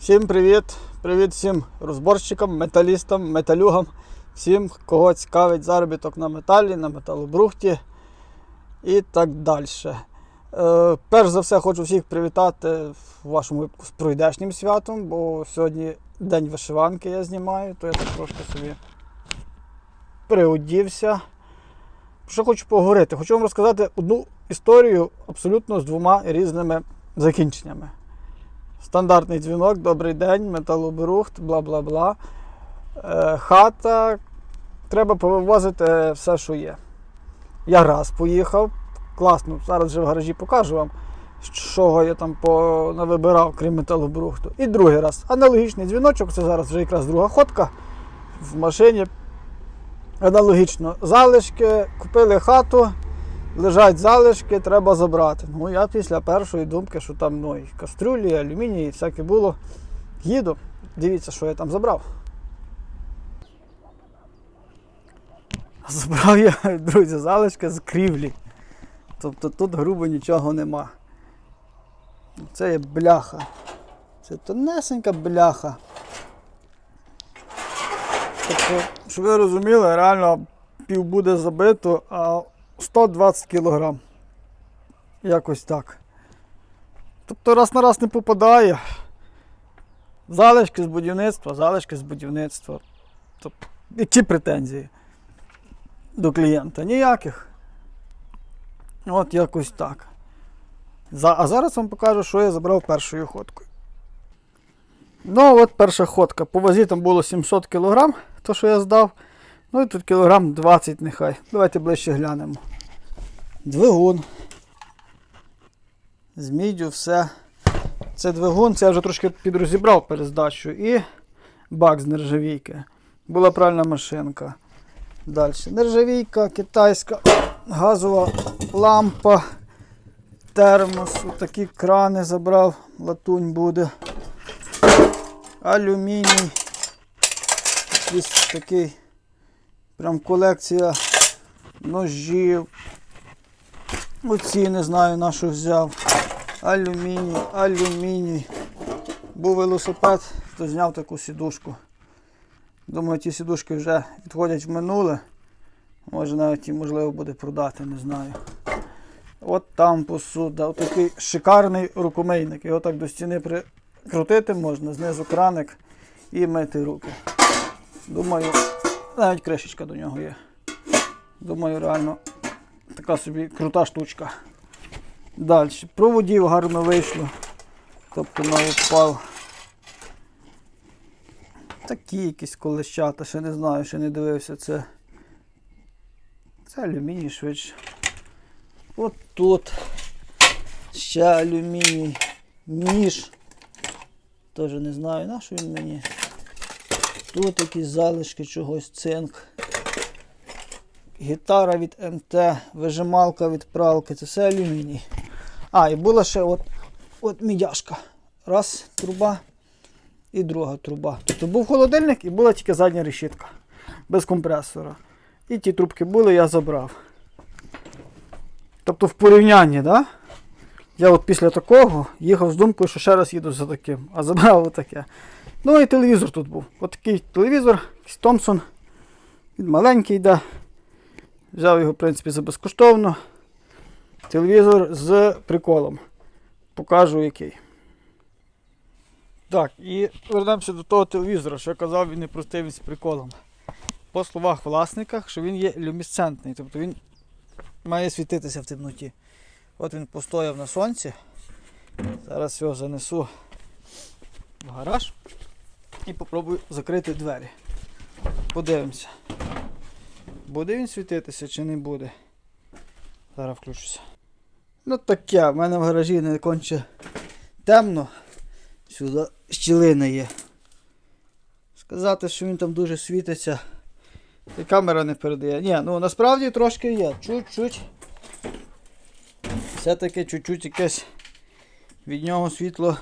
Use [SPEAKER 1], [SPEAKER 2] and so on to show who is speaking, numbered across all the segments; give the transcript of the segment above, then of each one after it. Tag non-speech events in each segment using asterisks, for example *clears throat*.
[SPEAKER 1] Всім привіт! Привіт всім розборщикам, металістам, металюгам, всім, кого цікавить заробіток на металі, на металобрухті і так далі. Е, перш за все, хочу всіх привітати в вашому випуску з пройдешнім святом, бо сьогодні день вишиванки я знімаю, то я так трошки собі приодівся. Що хочу поговорити? Хочу вам розказати одну історію абсолютно з двома різними закінченнями. Стандартний дзвінок, добрий день, металобрухт, бла бла бла. Е, хата. Треба повивозити все, що є. Я раз поїхав. Класно, зараз вже в гаражі покажу вам, що я там навибирав, крім металобрухту. І другий раз. Аналогічний дзвіночок, це зараз вже якраз друга ходка в машині. Аналогічно, залишки, купили хату, лежать залишки, треба забрати. Ну, я після першої думки, що там ну, і кастрюлі, і алюміній, і всяке було, їду. Дивіться, що я там забрав. Забрав я, *laughs* друзі, залишки з крівлі. Тобто тут грубо нічого нема. Це є бляха. Це тонесенька бляха. Тобто, щоб ви розуміли, реально пів буде забито, а 120 кг. Якось так. Тобто раз на раз не попадає. Залишки з будівництва, залишки з будівництва. Тобто, які претензії до клієнта? Ніяких. От якось так. За, а зараз вам покажу, що я забрав першою ходкою. Ну, от перша ходка. По вазі там було 700 кг, то що я здав. Ну і тут кілограм 20 нехай. Давайте ближче глянемо. Двигун. З міддю все. Це двигун, це я вже трошки підрозібрав перед здачею. І бак з нержавійки. Була пральна машинка. Далі. Нержавійка, китайська, газова лампа, термос, такі крани забрав, латунь буде. Алюміній. Якийсь такий прям колекція ножів. Оці не знаю на що взяв. Алюміній, алюміній. Був велосипед, то зняв таку сідушку. Думаю, ті сідушки вже відходять в минуле. Може навіть і можливо буде продати, не знаю. От там посуда. От такий шикарний рукомийник. Його так до стіни прикрутити можна, знизу краник і мити руки. Думаю, навіть кришечка до нього є. Думаю, реально така собі крута штучка. Далі. Проводів гарно вийшло. Тобто на впав. Такі якісь колещата, ще не знаю, ще не дивився. Це це алюміній швидше. От тут ще алюміній, ніж. Теж не знаю, на що він мені. Тут якісь залишки чогось цинк. Гітара від МТ, вижималка від пралки, це все алюміній. А, і була ще от, от мідяшка. Раз, труба і друга труба. Тобто був холодильник і була тільки задня решітка. Без компресора. І ті трубки були, я забрав. Тобто в порівнянні, да? я от після такого їхав з думкою, що ще раз їду за таким, а забрав отаке. Ну і телевізор тут був. Отакий телевізор, якийсь Томпсон. Він маленький йде. Взяв його, в принципі, за безкоштовно. Телевізор з приколом. Покажу який. Так, і вернемося до того телевізора, що я казав, він не простий він з приколом. По словах власника, що він є люмісцентний, тобто він має світитися в темноті. От він постояв на сонці. Зараз його занесу в гараж і попробую закрити двері. Подивимося. Буде він світитися чи не буде. Зараз включуся. Ну таке, в мене в гаражі не конче темно. Сюди щілина є. Сказати, що він там дуже світиться. І камера не передає. Ні, ну насправді трошки є. Чуть-чуть. Все-таки чуть-чуть якесь від нього світло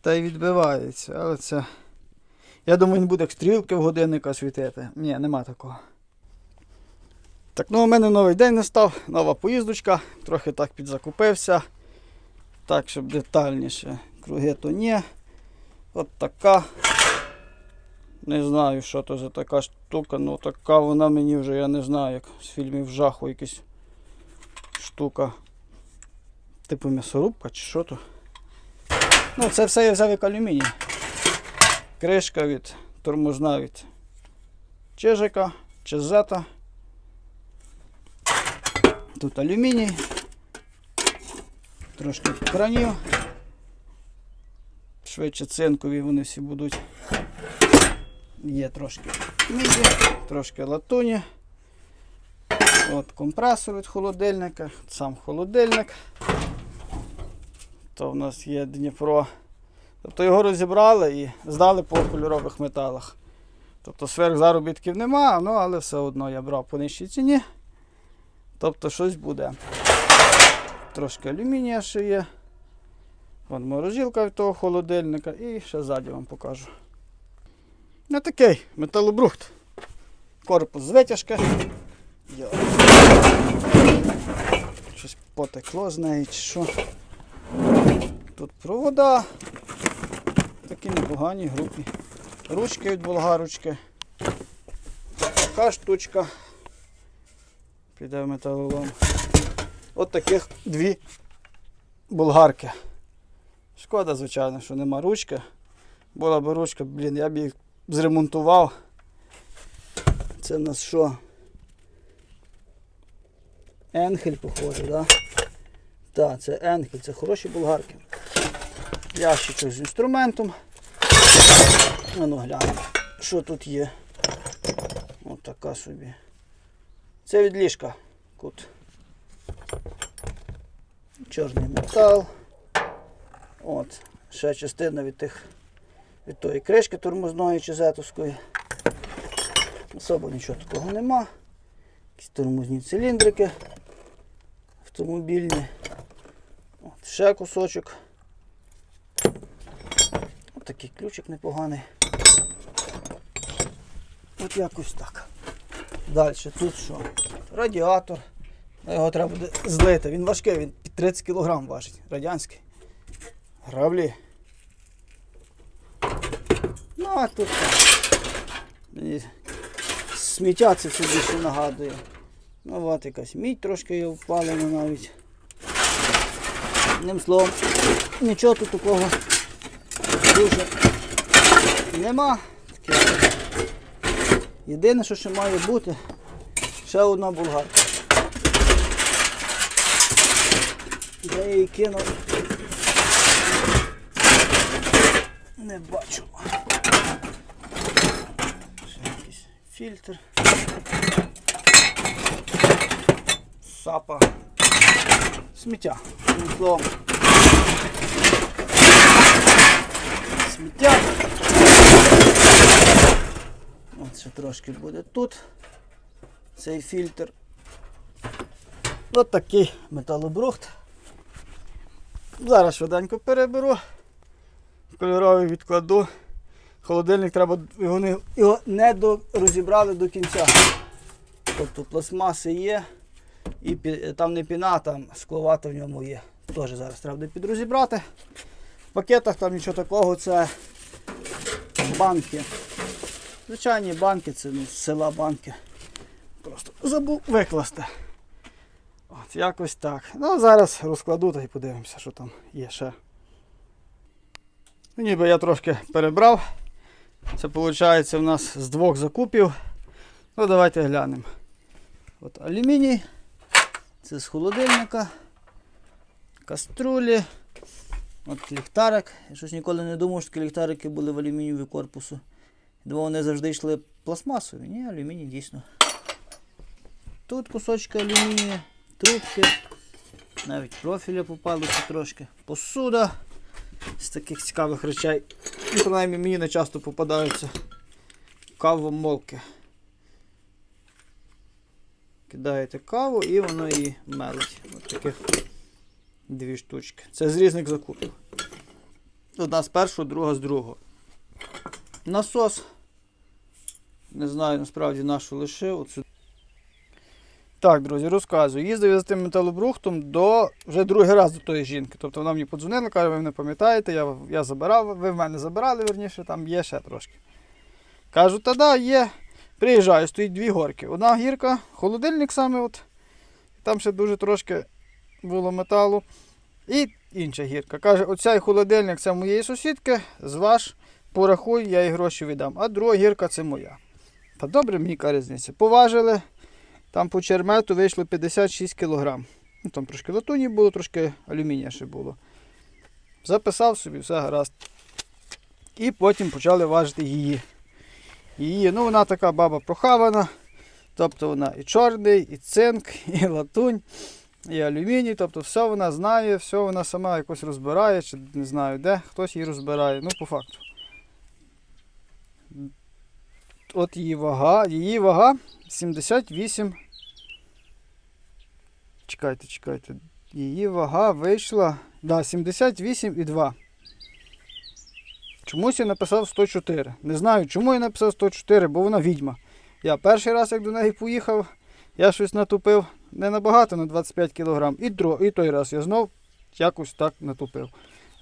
[SPEAKER 1] та й відбивається. Але це. Я думаю, він буде як стрілки в годинника світити. Ні, нема такого. Так, ну у мене новий день настав, нова поїздочка, трохи так підзакупився. Так, щоб детальніше. Круги то ні. От така. Не знаю, що то за така штука, ну така вона мені вже, я не знаю, як з фільмів жаху якась штука. Типу м'ясорубка чи що то. Ну, це все я взяв як алюміній. Кришка від тормозна від Чижика, Чизета. Тут алюміній. Трошки кранів. Швидше цинкові вони всі будуть. Є трошки міді, трошки латуні. От компресор від холодильника, сам холодильник. То в нас є Дніпро. Тобто його розібрали і здали по кольорових металах. Тобто сверхзаробітків нема, ну але все одно я брав по нижчій ціні. Тобто щось буде. Трошки алюмінія ще є. Вон морозилка від того холодильника і ще ззаді вам покажу. Ну такий металобрухт. Корпус з витяжки. Йо. Щось потекло з неї чи що. Тут провода. Такі непогані групі. Ручки від болгарочки. Така штучка. Піде в металолом. От таких дві болгарки. Шкода, звичайно, що нема ручки. Була б ручка, блін, я б їх зремонтував. Це в нас що? Енхель, похоже, да? Так, це Енхель, це хороші болгарки. Ящичок з інструментом. А ну глянемо, що тут є. Ось така собі. Це від ліжка. Кут. Чорний метал. От. Ще частина від тих від тої кришки тормозної чи зетовської. Особо нічого такого нема. Якісь тормозні циліндрики автомобільні. От, ще кусочок. Ось такий ключик непоганий. От якось так. Далі тут що? Радіатор. Його треба буде злити. Він важкий, він під 30 кг важить. Радянський. Граблі. Ну а тут. Мені сміття це все більше нагадує. Ну от якась мідь трошки є впалена навіть. Одним словом, нічого тут такого дуже нема. Таке. Єдине, що ще має бути, ще одна булгарка. Я її кинув? Не бачу. Ще якийсь фільтр. Сапа. Сміття. Словом. Сміття. От ще трошки буде тут. Цей фільтр. От такий металобрухт. Зараз швиденько переберу. Кольоровий відкладу. Холодильник треба не, його не до, розібрали до кінця. Тобто пластмаси є. І там не піна, там скловата в ньому є. Теж зараз треба буде підрозібрати. В пакетах там нічого такого, це банки. Звичайні банки, це ну, з села банки. Просто забув викласти. От, якось так. Ну, зараз розкладу та й подивимося, що там є ще. Ну, ніби я трошки перебрав. Це виходить у нас з двох закупів. Ну, давайте глянемо. От алюміній. Це з холодильника. Каструлі. От ліхтарик. Я щось ніколи не думав, що такі ліхтарики були в алюмінієві корпусу. Думав, вони завжди йшли пластмасові. Ні, алюміній дійсно. Тут кусочки алюмінію, трубки. Навіть профіля попалося трошки. Посуда з таких цікавих речей. Ну, принаймні мені не часто попадаються кавомолки. Кидаєте каву і воно її мелить. Ось таких дві штучки. Це з різних закупів. Одна з першого, друга з другого. Насос. Не знаю насправді нашу лишив. От. Так, друзі, розказую. Їздив я з тим металобрухтом до вже другий раз до тої жінки. Тобто вона мені подзвонила, каже, ви не пам'ятаєте, я, я забирав, ви в мене забирали, верніше, там є ще трошки. Кажу, та да, є. Приїжджаю, стоїть дві горки. Одна гірка, холодильник саме, от, там ще дуже трошки було металу. І інша гірка. Каже, оцей холодильник це моєї сусідки, зваж, порахуй, я їй гроші віддам. А друга гірка це моя. Та добре, мені яка різниця. Поважили. Там по чермету вийшло 56 кг. Ну, там трошки латуні було, трошки алюмінія ще було. Записав собі, все гаразд. І потім почали важити її. Її, ну вона така баба прохавана. Тобто вона і чорний, і цинк, *laughs* і латунь, і алюміній. Тобто все вона знає, все вона сама якось розбирає, чи не знаю де, хтось її розбирає. Ну, по факту. От її вага, її вага 78. Чекайте, чекайте. Її вага вийшла. Да, 78,2. Чомусь я написав 104. Не знаю, чому я написав 104, бо вона відьма. Я перший раз, як до неї поїхав, я щось натупив не набагато на 25 кг. І, і той раз я знов якось так натупив.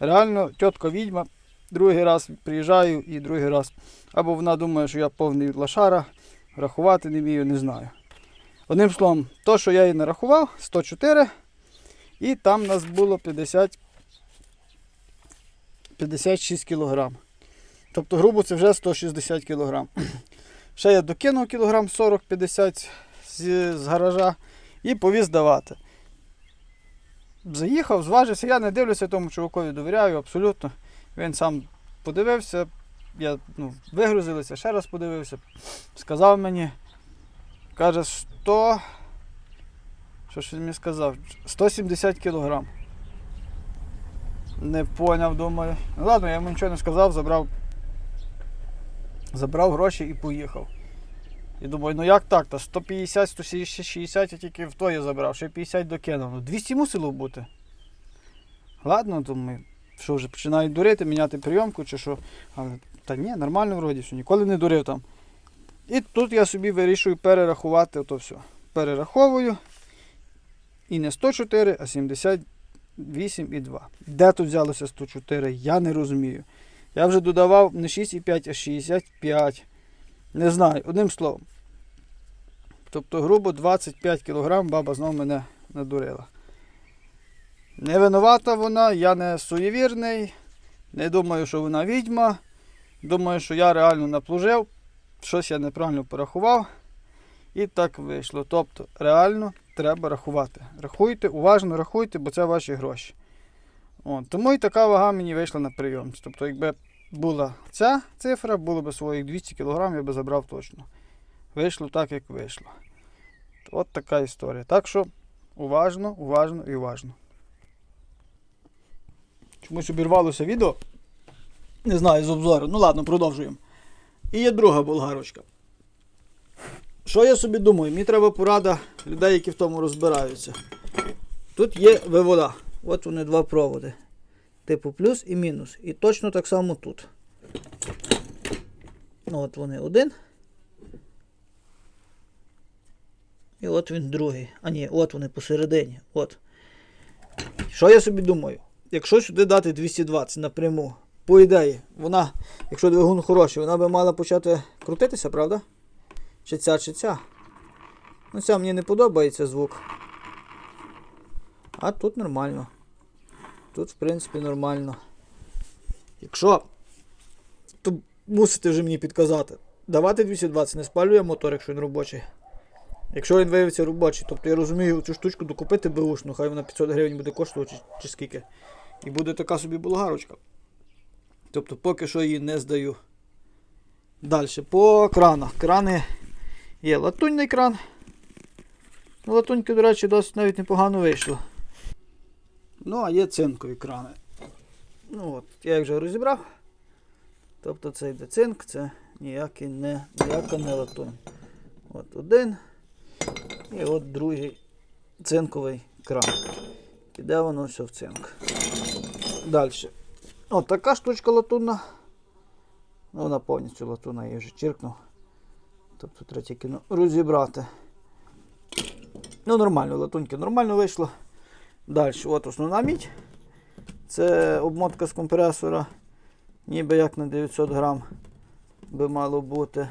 [SPEAKER 1] Реально, тітка відьма, другий раз приїжджаю і другий раз. Або вона думає, що я повний лошара, рахувати не вмію, не знаю. Одним словом, то, що я їй нарахував, 104, і там нас було 50, 56 кг. Тобто, грубо, це вже 160 кг. *clears throat* Ще я докинув кілограм 40-50 з, з гаража і повіз давати. Заїхав, зважився, я не дивлюся тому чувакові довіряю абсолютно. Він сам подивився, я ну, вигрузилися, ще раз подивився, сказав мені, каже, 100. Що ж він мені сказав? 170 кілограм. Не поняв, думаю. Ну ладно, я йому нічого не сказав, забрав. Забрав гроші і поїхав. І думаю, ну як так? Та 150, 160 я тільки в тоє забрав, ще 50 докинув. Ну 200 мусило бути. Ладно, думаю, що вже починають дурити, міняти прийомку чи що. Але та ні, нормально вроді, що ніколи не дурив там. І тут я собі вирішую перерахувати ото все. Перераховую. І не 104, а 78,2. Де тут взялося 104, я не розумію. Я вже додавав не 6,5, а 65. Не знаю, одним словом. Тобто, грубо 25 кг баба знову мене надурила. Не винувата вона, я не суєвірний. Не думаю, що вона відьма. Думаю, що я реально наплужив. Щось я неправильно порахував. І так вийшло. Тобто, реально треба рахувати. Рахуйте, уважно рахуйте, бо це ваші гроші. От, тому і така вага мені вийшла на прийом. Тобто, якби була ця цифра, було б своїх 200 кг, я би забрав точно. Вийшло так, як вийшло. От така історія. Так що уважно, уважно і уважно. Чомусь обірвалося відео. Не знаю, з обзору. Ну ладно, продовжуємо. І є друга болгарочка. Що я собі думаю? Мені треба порада людей, які в тому розбираються. Тут є вивода. От вони два проводи. Типу плюс і мінус. І точно так само тут. Ну, от вони один. І от він другий. А ні, от вони посередині. От. Що я собі думаю? Якщо сюди дати 220 напряму, по ідеї, вона, якщо двигун хороший, вона би мала почати крутитися, правда? Чи ця, чи ця. Ну, ця мені не подобається звук. А тут нормально. Тут, в принципі, нормально. Якщо, то мусите вже мені підказати. Давати 220 не спалює мотор, якщо він робочий. Якщо він виявиться робочий, тобто я розумію цю штучку докупити беушну, хай вона 500 гривень буде коштувати чи, чи скільки. І буде така собі болгарочка. Тобто поки що її не здаю. Далі, по кранах. Крани є латунний кран. Латуньки, до речі, досить навіть непогано вийшло. Ну, а є цинкові крани. Ну от, Я їх вже розібрав. Тобто це йде цинк, це ніякий не, ніяка не латунь. От один. І от другий цинковий кран. Піде воно все в цинк. Далі. От така штучка латунна. Ну, вона повністю латунна, я її вже чиркнув. Тобто треба тільки розібрати. Ну, нормально, латуньки нормально вийшло. Далі, от основна мідь. Це обмотка з компресора. Ніби як на 900 грам би мало бути.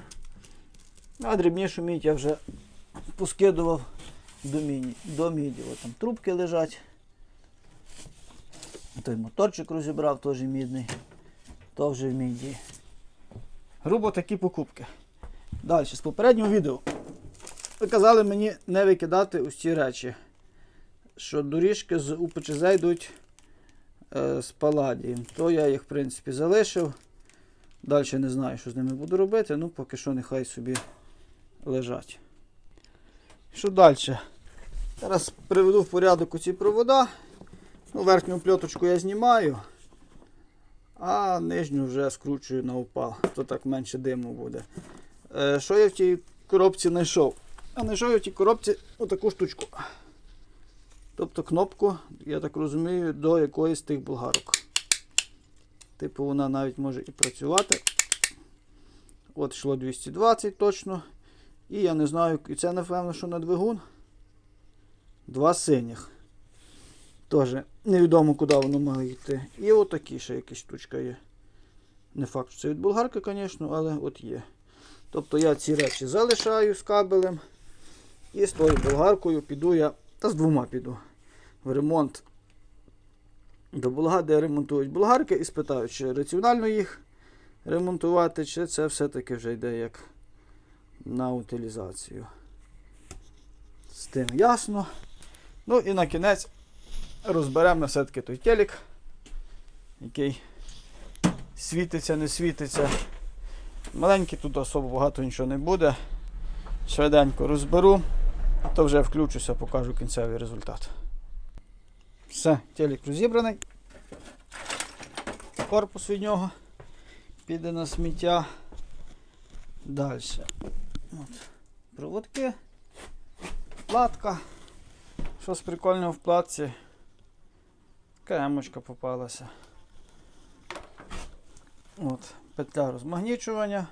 [SPEAKER 1] А дрібнішу мідь я вже поскидував до, міні, до міді. От там трубки лежать. Той моторчик розібрав, теж мідний. Вже в міді. Грубо такі покупки. Далі, з попереднього відео. Ви казали мені не викидати ось ці речі. Що доріжки з УПЧЗ йдуть е, з паладієм. То я їх, в принципі, залишив. Далі не знаю, що з ними буду робити, ну поки що нехай собі лежать. Що далі? Зараз приведу в порядок оці провода. Ну, верхню пльоточку я знімаю, а нижню вже скручую на упал, то так менше диму буде. Е, що я в тій коробці знайшов? А знайшов я в тій коробці отаку штучку. Тобто кнопку, я так розумію, до якоїсь тих болгарок. Типу вона навіть може і працювати. От йшло 220 точно. І я не знаю, і це напевно, що на двигун. Два синіх. Теж невідомо, куди воно має йти. І отакі ще якась штучка є. Не факт, що це від болгарки, звісно, але от є. Тобто я ці речі залишаю з кабелем. І з тою болгаркою піду я, та з двома піду в ремонт до Болгар, де ремонтують болгарки, і спитаю, чи раціонально їх ремонтувати, чи це все-таки вже йде як на утилізацію. З тим ясно. Ну і на кінець розберемо все-таки той телек, який світиться, не світиться. Маленький тут особо багато нічого не буде. Швиденько розберу, а то вже включуся, покажу кінцевий результат. Все, телек розібраний. Корпус від нього піде на сміття. Далі. От. Проводки. Платка. Щось прикольне в платці. Кемочка попалася. От, петля розмагнічування.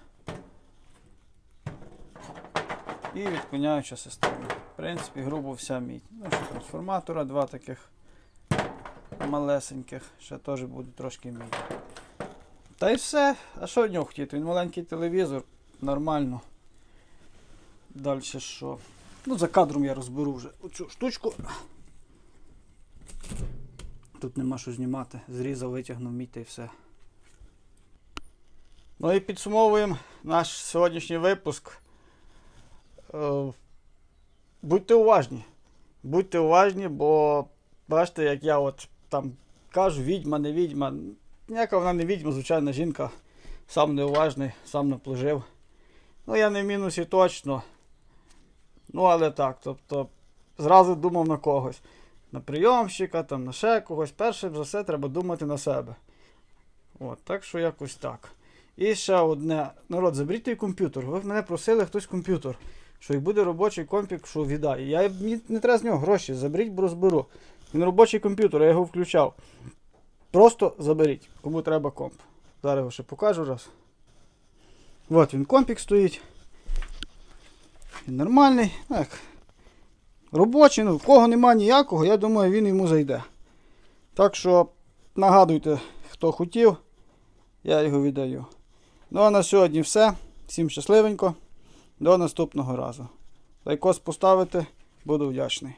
[SPEAKER 1] І відклоняюча система. В принципі, грубо вся мідь. Ну, ще трансформатора, два таких малесеньких, ще теж буде трошки мідь. Та й все. А що в нього хотіти? Він маленький телевізор, нормально. Далі що? Ну, за кадром я розберу вже оцю штучку. Тут нема що знімати. Зрізав, витягнув мідь та й все. Ну і підсумовуємо наш сьогоднішній випуск. Е, Будьте уважні. Будьте уважні, бо бачите, як я от там кажу, відьма, не відьма. Ніяка вона не відьма, звичайна жінка. Сам неуважний, сам наплужив. Ну, я не в мінусі точно. Ну, але так, тобто, зразу думав на когось. На прийомщика, там, на ще когось. Перше за все треба думати на себе. От, так що якось так. І ще одне. Народ, заберіть той комп'ютер. Ви мене просили хтось комп'ютер. Що як буде робочий компік, що віддає. Я мені не треба з нього гроші, заберіть, бо розберу. Він робочий комп'ютер, я його включав. Просто заберіть, кому треба комп. Зараз його ще покажу раз. От він компік стоїть. Нормальний. Так. Робочий, ну, в кого нема ніякого, я думаю, він йому зайде. Так що нагадуйте, хто хотів, я його віддаю. Ну а на сьогодні все. Всім щасливенько. До наступного разу. Лайкос поставити, буду вдячний.